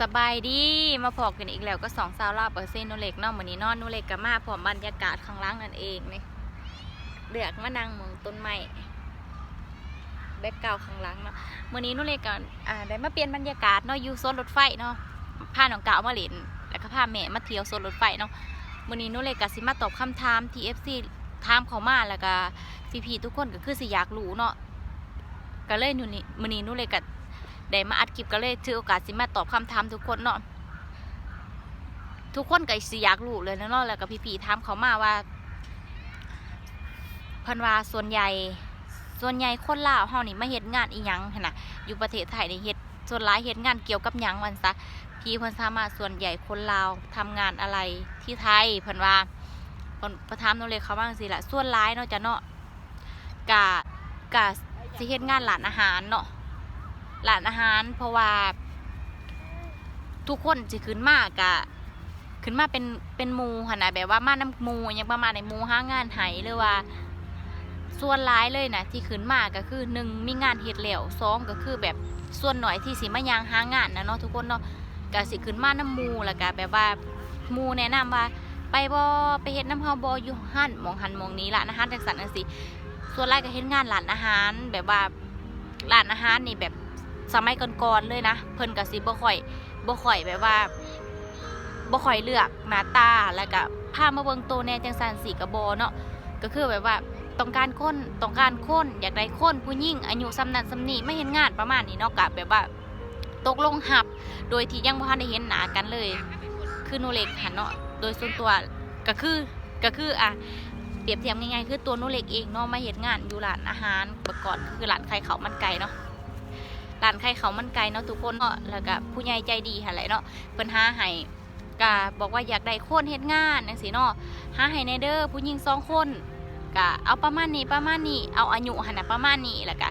สบายดีมาพอกันอีกแล้วก็สองสาวลาเปอร์เซ็นต์นูเล็กเนอกมือนี้นอนนูเล็กกับมาพร้อมบรรยากาศข้างล่างนั่นเองเนี่เลือกมานั่งเมืองต้นไม้แบ็กเก่าข้างล่างเนาะมือนี้นูเล็กกันอ่าได้มาเปลี่ยนบรรยากาศเนาะอยู่โซนรถไฟเนาะพาน้องเก่ามาเล่นแล้วก็พาแม่มาเที่ยวโซนรถไฟเนาะมือนี้นูเล็กก็สิมาตอบคำถามที่ FC ถามเขามาแล้วก็พี่ๆทุกคนก็คือสิอยากรู้เนาะก็เลยนูนี่มือนี้นูเล็กก็ ได้มาอัดคลิปก็เลยถือโอกาสสิมาตอบคำถามทุกคนเนาะทุกคนก็สิอยากรู้เลยนะเนาะแล้วก็พี่ๆถามเขามาว่าเพิ่นว่าส่วนใหญ่ส่วนใหญ่คนลาวเฮานี่มาเฮ็ดงานอีหยังหั่นน่ะอยู่ประเทศไทยนี่เฮ็ดส่วนหลายเฮ็ดงานเกี่ยวกับหยังวันซะพี่เพิ่นสามารถส่วนใหญ่คนลาวทำงานอะไรที่ไทยเพิ่นว่าเพิ่นประถามโนเลยเขาว่าจังซี่ล่ะส่วนหลายเนาะจ้ะเนาะกะกะสิเฮ็ดงานร้านอาหารเนาะ ร้านอาหาร เพราะว่า ทุกคนจะขึ้นมากะขึ้นมาเป็นเป็นมูค่ะนะแบบว่ามาน้ำมูอยังประมาณในมูห้างานไหหรือว่า ส่วนร้ายเลยนะที่ขึ้นมาก็คือหนึ่งมีงานเฮ็ดแล้วสองก็คือแบบส่วนหน่อยที่สิมายางห้างานนะเนาะทุกคนเนาะก็สิขึ้นมาน้ำมูแล้วก็แบบว่ามูแนะนำว่า ไปบอไปเฮ็ดน้ำเฮาบออยู่หันมองหันมองนี้ละนะฮะจังสันจังสิส่วนไรก็เฮ็ดงานร้านอาหาร แบบว่าร้านอาหารนี่แบบ สมัยก่อนๆเลยนะ เพิ่นก็สิบ่ค่อยบ่ค่อยแบบว่าบ่ค่อยเลือกหน้าตาแล้วก็พามาเบิ่งโตแน่จังซั่นสิก็บ่เนาะก็คือแบบว่าต้องการคนต้องการคนอยากได้คนผู้หญิงอายุซ้ำนั้นซ้ำนี้ไม่เห็นงานประมาณนี้เนาะก็แบบว่าตกลงหับ โดยที่ยังบ่ทันได้เห็นหน้ากันเลย คือหนูเล็กหันเนาะโดยส่วนตัวก็คือก็คืออะเปรียบเทียบง่ายๆคือตัวหนูเล็กเองเนาะมาเฮ็ดงานอยู่ร้านอาหารเมื่อก่อนคือร้านขายข้ามันไก่เนาะ ร้านไข่เขามันไก่เนาะทุกคนเนาะแล้วก็ผู้ใหญ่ใจดีหั่นแหละเนาะเพิ่นหาให้ก็บอกว่าอยากได้คนเฮ็ดงานจังซี่เนาะหาให้ในเด้อผู้หญิงสองคนก็เอาประมาณนี้ประมาณนี้เอาอายุหั่นน่ะประมาณนี้แล้วก็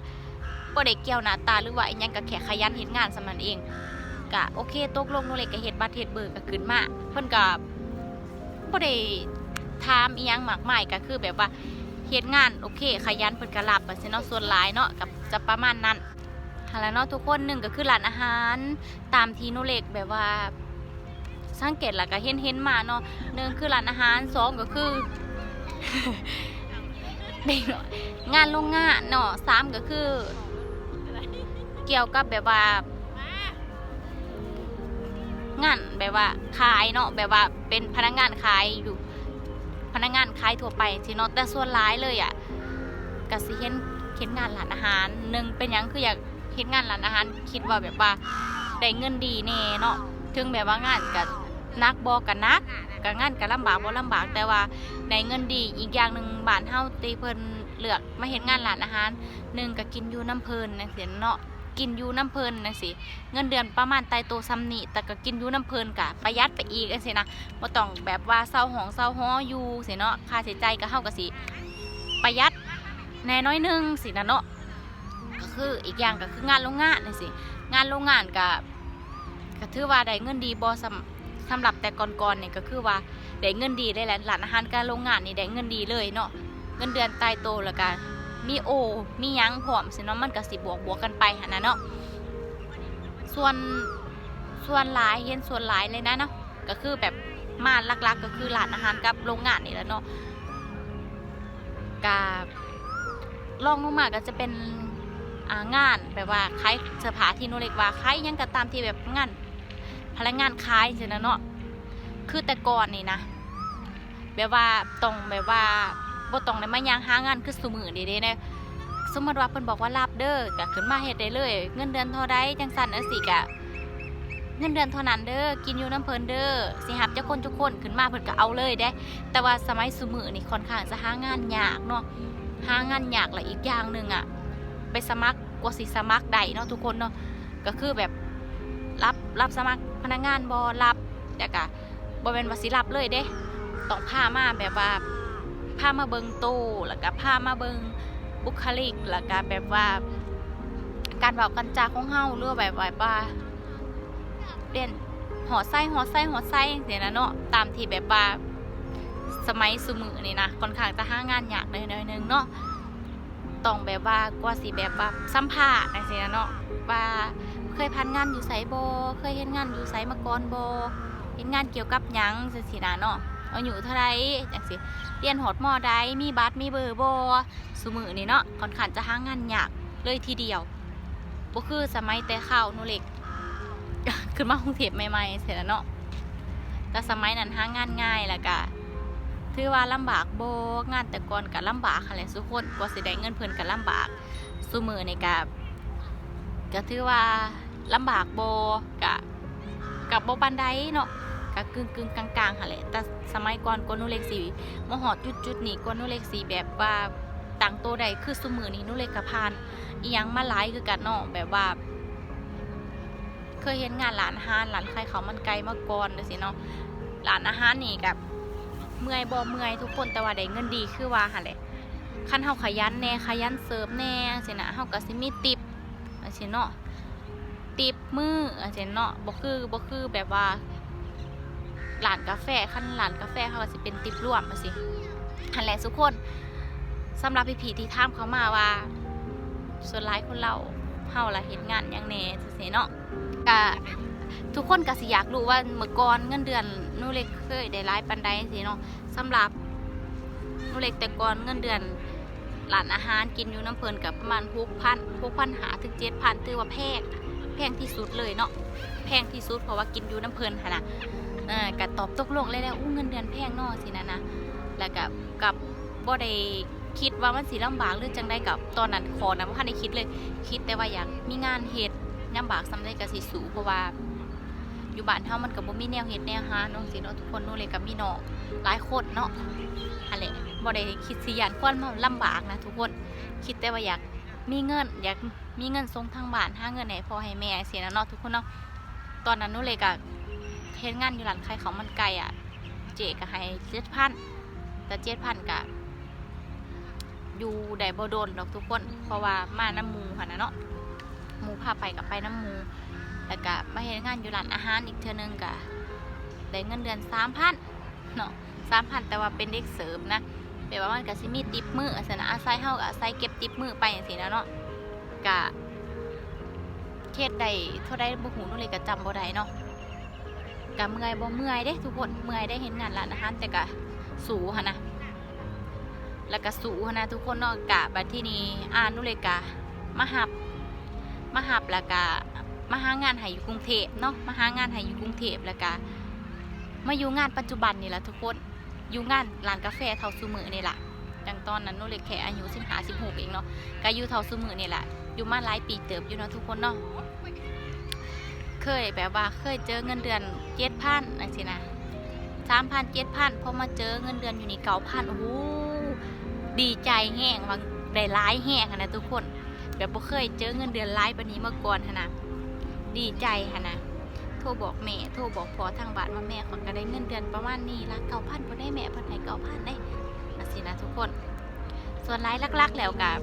บ่ได้เกี่ยวหน้าตาหรือว่าอีหยังก็แค่ขยันเฮ็ดงานสำนั้นเองก็โอเคตกลงโนเล็กก็เฮ็ดบัตรเฮ็ดเบอร์ก็ขึ้นมาเพิ่นก็บ่ได้ถามอีหยังมากมายก็คือแบบว่าเฮ็ดงานโอเค ขยันเพิ่นก็รับว่าซี่เนาะส่วนหลายเนาะกับจะประมาณนั้น หันแล้วเนาะทุกคนหนึ่งก็คือร้านอาหารตามทีโนเล็กแบบว่าสังเกตแล้วก็เห็นเห็นมาเนาะหนึ่งคือร้านอาหารสองก็คือเด็กงานโรงงานเนาะสามก็คือ เกี่ยวกับแบบว่างานแบบว่าขายเนาะแบบว่าเป็นพนักงานขายอยู่ พนักงานขายทั่วไปที่เนาะแต่ส่วนร้ายเลยอะก็สิเห็นเห็นงานร้านอาหารหนึ่งเป็นยังคืออยาก เฮ็ดงานร้านอาหารคิดว่าแบบว่าได้เงินดีแน่เนาะถึงแบบว่างานก็นักบ่ก็นักก็งานก็ลำบากบ่ลำบากแต่ว่าได้เงินดีอีกอย่างหนึงบ้านเฮาตีเพิ่นเลือกมาเฮ็ดงานร้านอาหารหนึ่งก็กินอยู่น้ำเพิ่นจังซี่เนาะกินอยู่น้ำเพิ่นจังซี่เงินเดือนประมาณไตโตซ้ำนี่แต่ก็กินอยู่น้ำเพิ่นก็ประหยัดไปอีกจังซี่นะบ่ต้องแบบว่าเซาหองเซาฮ้ออยู่สิเนาะค่าใช้จ่ายก็เฮาก็สิประหยัดแน่น้อยนึงสินะเนาะ คืออีกอย่างก็คืองานโรงงานนี่สิงานโรงงานก็ก็ถือว่าได้เงินดีบอสำสำหรับแต่ก่อนๆนี่ก็คือว่าได้เงินดีได้แหละร้านอาหารการโรงงานนี่ได้เงินดีเลยเนาะเงินเดือนตายโตแล้วกันมีโอ มียังพร้อมสิเนาะมันก็สิบวกบวกกันไปหันนะเนาะส่วนส่วนหลายเห็นส่วนหลายเลยนะเนาะก็คือแบบมาลักๆก็คือร้านอาหารกับโรงงานนี่แหละเนาะกับลองลงมาก็จะเป็น งานแบบว่าขายเสื้อผ้าที่โนเล็กว่าขายยังก็ตามที่แบบงานพนักงานขายจังนะเนาะคือแต่ก่อนนี่นะแบบว่าต้องแบบว่าบ่ต้องได้มาย่างหางานคือซุมื้อนี้เด้เนะสมมติว่าเพิ่นบอกว่ารับเด้อก็ขึ้นมาเฮ็ดได้เลย เงินเดือนเท่าใดจังซั่นจังซี่ก็เงินเดือนเท่านั้นเด้อกินอยู่น้ำเพิ่นเด้อสิรับเจ้าคนทุกคนขึ้นมาเพิ่นก็เอาเลยเด้ แต่ว่าสมัยซุมื้อนี่ค่อนข้างจะหางานยากเนาะหางานยากและอีกอย่างหนึงอะไปสมัคร กว่าสิสมัครได้เนาะทุกคนเนาะก็คือแบบรับรับสมัครพนักงานบอรับแต่ก็บอเป็นวสิรับเลยเด้ต้องพามาแบบว่าพามาเบิงโตวแล้วก็พามาเบิงบุคลิกแล้วก็แบบว่า การบอกกันจาของเฮาหรือว่าแบบว่าเด่นหอไส้หอไส้หอไส้เสียนะเนาะตามที่แบบว่าสมัยสมือนี่นะค่อนข้างจะห้างานยากหน่อยๆนึงเนาะ ต้องแบบว่ากว่าสิแบบว่าสัมภาษณ์จังซี่นะเนาะว่าเคยพันงานอยู่ไสบ่เคยเฮ็ดงานอยู่ไสมาก่อนบ่เฮ็ดงานเกี่ยวกับหยังจังซี่นะเนาะอายุเท่าไรจังซี่เรียนฮอดมอใดมีบัตรมีเบอร์บ่ซุมื้อนี้เนาะค่อนข้างจะหางานยากเลยทีเดียวบ่คือสมัยแต่ข้าวนูเล็กขึ้นมากรุงเทพใหม่ๆเสร็จแล้วเนาะแต่สมัยนั้นหางานง่ายแล้วก็ ถือว่าลำบากโบงานแต่ก่อนก็ลำบากค่ะแหละทุกคนกว่าสิได้เงินเพิ่นก็ลำบากซุมื้อนี่ก็ก็ถือว่าลำบากโบกะกับโบปันไดเนาะกะกึ่งกึ่งกลางๆค่ะแหละแต่สมัยก่อนกวนุเล็กสีมาหอดจุดจุดนี้กว่าหนุเล็กสีแบบว่าต่างโตวใดคือสมือนี้หนุเล็กกะพานอียังมาหลายคือกันเนาะแบบว่า เคยเห็นงานร้านอานหารร้านขายข้ามันไก่มาก่อนเด้อสิเนาะร้านอาหารนี่กับ เมื่อยบ่เมื่อยทุกคนแต่ว่าได้เงินดีคือว่าหั่นแหละคันเฮาขยันแน่ขยันเสิร์ฟแน่สินะเฮาก็สิมีติปอันเช่นเนาะติบมืออันเช่นเนาะบ่คือบ่คือแบบว่าร้านกาแฟขั้นร้านกาแฟเขาก็สิเป็นติบรวมมาสิหันแหละทุกคนสำหรับพี่ๆที่ถามเขามาว่า ส่วนหลายคนเราเฮาละเห็นงานยังแน่จังซี่เนาะก็ ทุกคนก็สิอยากรู้ว่าเมื่อก่อนเงินเดือนนูเล็กเคยได้หลายปานใดจังซี่เนาะสำหรับนูเล็กแต่ก่อนเงินเดือนร้านอาหารกินอยู่น้ำเพลินกับประมาณหกพันหกพันหาถึงเจ็ดพันถือว่าแพงแพงที่สุดเลยเนาะแพงที่สุดเพราะว่ากินอยู่น้ำเพลินค่ะนะเออกัตอบตกลงเลยแล้วอู้เงินเดือนแพงนาะสินะนะแล้วกับกับบ่ได้คิดว่ามันสิลำบากหรือจังได้กับตอนนั้นขอนะว่าได้คิดเลย คิดแต่ว่าอยากมีงานเฮ็ดลำบากสำได้กับสิสูเพราะว่า อยู่บ้านเฮามันก็บ่มีแนวเฮ็ดแนวหาเนาะสิเนาะทุกคนนู่นเลยกับมีน้องหลายคนเนาะอะไรบ่ได้คิดสิยานควรมาลำบากนะทุกคนคิดแต่ว่าอยากมีเงิน อยากมีเงินส่งทางบ้านหาเงินให้พ่อให้แม่เสียนะเนาะทุกคนเนาะตอนนั้นนู้เลยก็เฮ็ดงานอยู่ร้านขายของมันไก่อะเจก็ให้เจ็ดพันแต่เจ็ดพันก็อยู่ได้บ่โดนดอกทุกคน เพราะว่ามาน้ำมูค่ะนะเนาะหมูพาไปกับไปน้ำมู แล้วก็มาเฮ็ดงานอยู่ร้านอาหารอีกเทื่อนึงก็ได้เงินเดือนสามพันเนาะสามพันแต่ว่าเป็นเด็กเสริมนะแปลว่ามันก็สิมีติปมืออาศัยนะอาศัยเฮาก็อาศัยเก็บติปมือไปอย่างซี่นะเนาะกะเฮ็ดได้เท่าใดบ่ฮู้นู่นเลยก็จำบ่ได้เนาะกะเมื่อยบ่เมื่อยเด้ทุกคนเมื่อยได้เห็นงานร้านอาหารแต่ก็สูหั่นะแล้วก็สูหั่นะทุกคนเนาะกะบัดที่นี้อ่านนู่นเลยกะมาหับมาหับแล้วก็ มาหางานให้อยู่กรุงเทพเนาะมาหางานให้อยู่กรุงเทพแล้วก็มาอยู่งานปัจจุบันนี่แหละทุกคนอยู่งานร้านกาแฟเท่าซูมือนี่แหละจังตอนนั้นหนูเล็กแค่อายุสิบห้าสิบหกเองเนาะก็อยู่เท่าซูมือนี่แหละอยู่มาหลายปีเติบอยู่เนาะทุกคนเนาะเคยแบบว่าเคยเจอเงินเดือนเจ็ดพันอันสินะสามพันเจ็ดพันพอมาเจอเงินเดือนอยู่ในเก้าพันโอ้โหดีใจแห้งบาได้ร้ายแห้งนะทุกคน แบบบ่เคยเจอเงินเดือนร้ายปานนี้มาก่อนหั้นนะ ดีใจหั้นะโทรบอกแม่โทรบอกพอทางบ้านว่าแม่ขอก็ได้เงินเดือนประมาณนี้ละเก้าพันพอได้แม่พันให้เก้าพันได้นะสินะทุกคน ส่วนรายลักๆแล้วกับ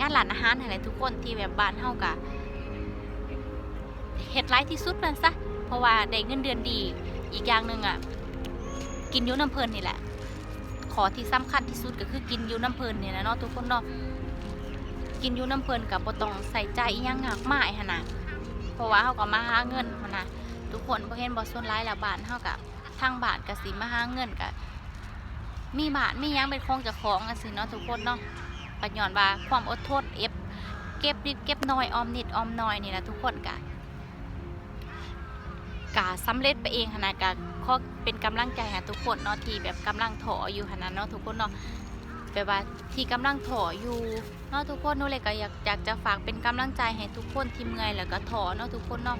งานร้านอาหารอะไรทุกคนที่แบบบ้านเฮากะเฮ็ดไรที่สุดนั่นซะเพราะว่าได้เงินเดือนดีอีกอย่างหนึ่งอะกินอยูน้ำเพลินนี่แหละ ขอที่สำคัญที่สุดก็คือกินอยูน้ำเพลินเนี่ยนะเนาะทุกคนเนาะกินอยูน้ำเพลินกับบต้องใส่ใจยังหากมายหนนะ ราะว่าเขาก็มาหาเงินนะทุกคนบ่เห็นบ่ส่วนร้ายล้วบ้านเฮากับทางบานก็สิมาหาเงินก็มีบานมียังเป็นของเจ้าของจังซี่เนาะทุกคนเนาะก็ย้อนว่าความอดทนเอฟเก็บนิดเก็บน้อยออมนิดออมน้อยนี่นะทุกคนก็กะสำเร็จไปเองหั้นนะก็ขอเป็นกำลังใจให้ทุกคนเนาะที่แบบกำลังถออยู่หันนะเนาะทุกคนเนาะ แบบว่าที่กำลังถออยู่เนาะทุกคนนูเลยก็อยากอยากจะฝากเป็นกำลังใจให้ทุกคนที่เมื่อยแล้วก็ท้อเนาะทุกคนเนาะ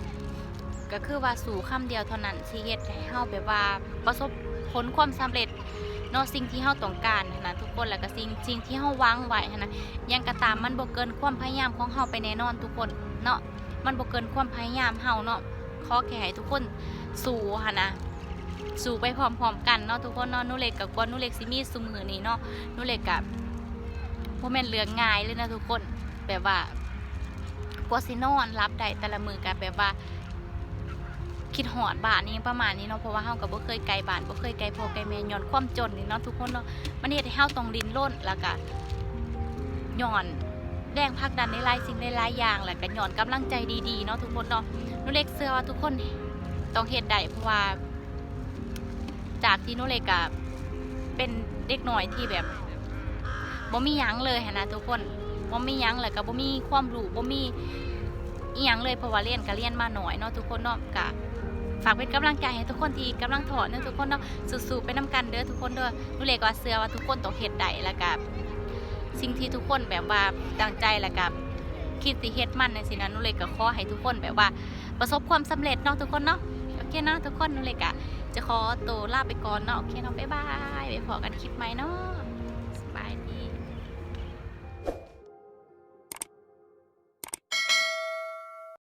ก็คือว่าสู่คำเดียวเท่านั้นสิเฮ็ดให้เฮาแบบว่าประสบผลความสำเร็จเนาะสิ่งที่เฮาต้องการนะทุกคนแล้วก็สิ่งสิ่งที่เฮาวางไว้หั้นะยังก็ตามมันบ่เกินความพยายามของเฮาไปแน่นอนทุกคนเนาะมันบ่เกินความพยายามเฮาเนาะขอแค่ให้ทุกคนสู้หั้นนะ สู้ไปพร้อมๆกันเนาะทุกคนเนาะนูเล็กกับกวนนูเล็กสิมีซุมือนี้เนาะนูเล็กกับโมเมนเรื่องง่ายเลยนะทุกคนแบบว่ากว่าสินอนรับได้แต่ละมือกันแบบว่า คิดหอดบานนี้ประมาณนี้เนาะเพราะว่าเฮาก็บ่เคยไกลบานบ่เคยไกลพอไกลแม่ย้อนความจนนี่เนาะทุกคนเนาะมันเฮ็ดให้เฮาต้องดิ้นรนแล้วก็ย้อนแรงผลักดันในหลายสิ่งในหลายอย่างแหละก็ย้อนกำลังใจดีๆเนาะทุกคนเนาะนูเล็กเชื่อว่าทุกคนต้องเฮ็ดได้เพราะว่า จากที่นูเล็กอะเป็นเด็กน้อยที่แบบบ่มียั้งเลยนะทุกคนบ่มียั้งแล้วก็บ่มีความรู้บ่มีอีหยังเลยเพราะว่าเรียนก็เรียนมาหน่อยเนาะทุกคนเนาะก็ฝากเป็นกำลังใจให้ทุกคนที่กำลังถอดเนาะทุกคนเนาะสู้ๆไปนํกันเด้อทุกคนเด้อนูเล็กว่าเชื่อว่าทุกคนต้องเฮ็ดได้แล้วก็สิ่งที่ทุกคนแบบว่าตั้งใจแล้วกับคิดสิเฮ็ดมันในสินะนุเลยก็ขอให้ทุกคนแบบว่า ประสบความสำเร็จเนาะทุกคนเนาะ เคเนาะทุกคนนุเลยกะ จะขอตัวลาไปก่อนเนาะโอเคเนาะบ๊ายบายไปพอกันคลิปใหม่เนาะ